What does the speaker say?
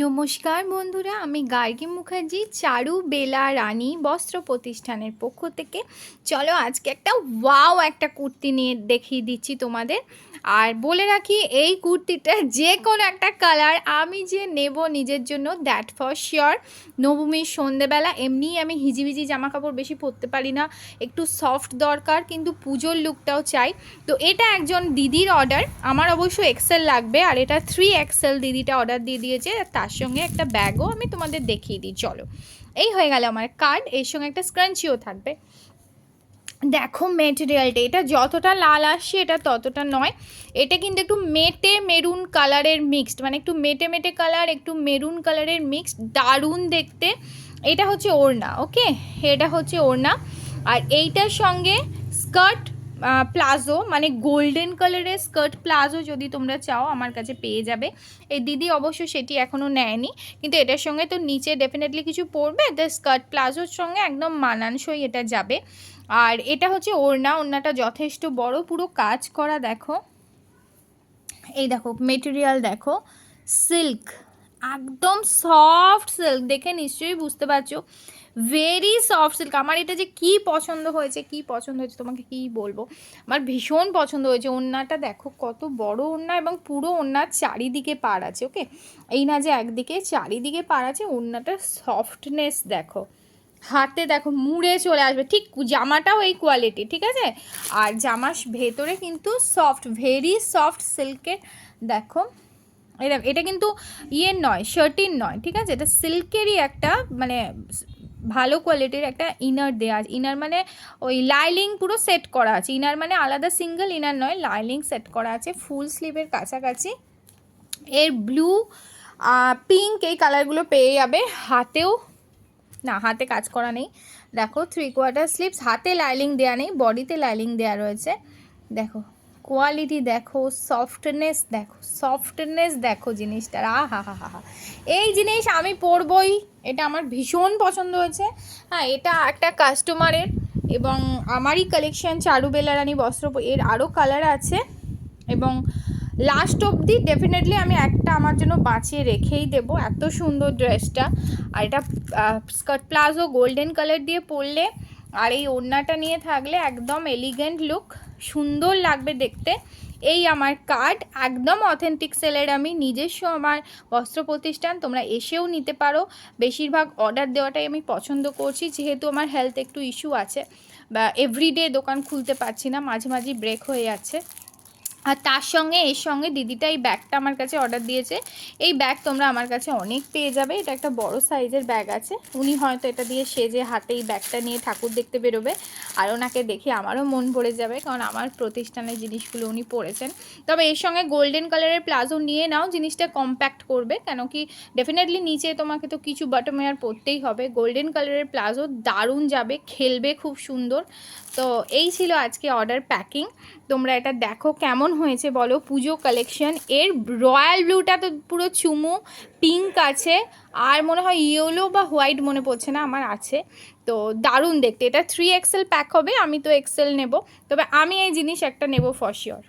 নমস্কার বন্ধুরা, আমি গার্গী মুখার্জি, চারু বেলা রানী বস্ত্র প্রতিষ্ঠানের পক্ষ থেকে। চলো আজকে একটা ওয়াও একটা কুর্তি নিয়ে দেখিয়ে দিচ্ছি তোমাদের। আর বলে রাখি, এই কুর্তিটা যে কোনো একটা কালার আমি যে নেব নিজের জন্য দ্যাট ফর শিওর নবমীর সন্ধেবেলা এমনিই আমি হিজিবিজি জামা কাপড় বেশি পরতে পারি না, একটু সফট দরকার, কিন্তু পুজোর লুকটাও চাই। তো এটা একজন দিদির অর্ডার আমার অবশ্য এক্সেল লাগবে, আর এটা থ্রি এক্সেল দিদিটা অর্ডার দিয়ে দিয়েছে তার সঙ্গে একটা ব্যাগও আমি তোমাদের দেখিয়ে দিই, চলো। এই হয়ে গেল আমার কার্ড এর সঙ্গে একটা স্ক্রাঞ্চিও থাকবে। দেখো মেটেরিয়ালটা এটা যতটা লাল আসছে, এটা ততটা নয়। এটা কিন্তু একটু মেটে মেরুন কালারের মিক্সড মানে একটু মেটে মেটে কালার একটু মেরুন কালারের মিক্সড দারুণ দেখতে। এটা হচ্ছে ওড়না ওকে এটা হচ্ছে ওড়না। আর এইটার সঙ্গে স্কার্ট প্লাজো মানে গোল্ডেন কালারের স্কার্ট প্লাজো যদি তোমরা চাও, আমার কাছে পেয়ে যাবে। এই দিদি অবশ্য সেটি এখনও নেয়নি, কিন্তু এটার সঙ্গে তো নিচে ডেফিনেটলি কিছু পড়বে তো স্কার্ট প্লাজোর সঙ্গে একদম মানানসই এটা যাবে। আর এটা হচ্ছে ওড়না, ওড়নাটা যথেষ্ট বড়, পুরো কাজ করা দেখো। এই দেখো মেটেরিয়াল দেখো সিল্ক একদম সফট সিল্ক দেখে নিশ্চয়ই বুঝতে পারছ। ভেরি সফট সিল্ক আমার এটা যে কি পছন্দ হয়েছে, কি পছন্দ হয়েছে, তোমাকে কি বলব? আমার ভীষণ পছন্দ হয়েছে। ওড়নাটা দেখো, কত বড় ওড়না এবং পুরো ওড়নার চারিদিকে পার আছে ওকে এই না যে একদিকে, চারিদিকে পার আছে, ওড়নাটার সফটনেস দেখো। হাতে দেখো, মুড়ে চলে আসবে। ঠিক জামাটাও এই কোয়ালিটি ঠিক আছে? আর জামার ভেতরে কিন্তু সফট ভেরি সফট সিল্কের দেখো। এটা এটা কিন্তু ইয়ের নয় শার্টিন নয়, ঠিক আছে? এটা সিল্কেরই একটা মানে ভালো কোয়ালিটির একটা ইনার দেওয়া আছে। ইনার মানে ওই লাইলিং পুরো সেট করা আছে। ইনার মানে আলাদা সিঙ্গেল ইনার নয় লাইলিং সেট করা আছে ফুল স্লিভের কাছাকাছি। এর ব্লু পিঙ্ক এই কালারগুলো পেয়ে যাবে। হাতেও, না, হাতে কাজ করা নেই। দেখো থ্রি কোয়ার্টার স্লিপস হাতে লাইলিং দেওয়া নেই বডিতে লাইলিং দেওয়া রয়েছে। দেখো। কোয়ালিটি দেখো সফটনেস দেখো সফটনেস দেখো জিনিসটার আ হা হা হা এই জিনিস আমি পরবই। এটা আমার ভীষণ পছন্দ হয়েছে। হ্যাঁ এটা একটা কাস্টমারের এবং আমারই কালেকশন চারু বেলারানি বস্ত্র এর আরও কালার আছে। এবং লাস্ট অবধি ডেফিনেটলি আমি একটা আমার জন্য বাঁচিয়ে রেখেই দেব। এত সুন্দর ড্রেসটা আর এটা স্কার্ট প্লাজো গোল্ডেন কালার দিয়ে পরলে আর এই ওড়নাটা নিয়ে থাকলে একদম এলিগেন্ট লুক সুন্দর লাগবে দেখতে। এই আমার কার্ড একদম অথেন্টিক সেলের আমি নিজস্ব আমার বস্ত্র প্রতিষ্ঠান, তোমরা এসেও নিতে পারো। বেশিরভাগ অর্ডার দেওয়াটাই আমি পছন্দ করছি, যেহেতু আমার হেলথ একটু ইস্যু আছে। বা এভরিডে দোকান খুলতে পারছি না, মাঝে মাঝে ব্রেক হয়ে যাচ্ছে। আর তার সঙ্গে, এর সঙ্গে দিদিটা এই ব্যাগটা আমার কাছে অর্ডার দিয়েছে। এই ব্যাগ তোমরা আমার কাছে অনেক পেয়ে যাবে। এটা একটা বড় সাইজের ব্যাগ আছে। উনি হয়তো এটা দিয়ে সেজে হাতে এই ব্যাগটা নিয়ে ঠাকুর দেখতে বেরোবে। আর ওনাকে দেখে আমারও মন ভরে যাবে, কারণ আমার প্রতিষ্ঠানের জিনিসগুলো উনি পড়েছেন তবে এর সঙ্গে গোল্ডেন কালারের প্লাজো নিয়ে নাও, জিনিসটা কম্প্যাক্ট করবে কেন কি ডেফিনেটলি নিচে তোমাকে তো কিছু বটমেয়ার পরতেই হবে। গোল্ডেন কালারের প্লাজো দারুণ যাবে, খেলবে খুব সুন্দর। তো এই ছিল আজকে অর্ডার প্যাকিং তোমরা এটা দেখো কেমন হয়েছে বলো। পুজো কালেকশন এর রয়্যাল ব্লুটা তো পুরো চুমু পিঙ্ক আছে, আর মনে হয় ইয়েলো বা হোয়াইট মনে পড়ছে না, আমার আছে। তো দারুণ দেখতে। এটা থ্রি এক্সেল প্যাক হবে, আমি তো এক্সেল নেব। তবে আমি এই জিনিস একটা নেব ফর শিওর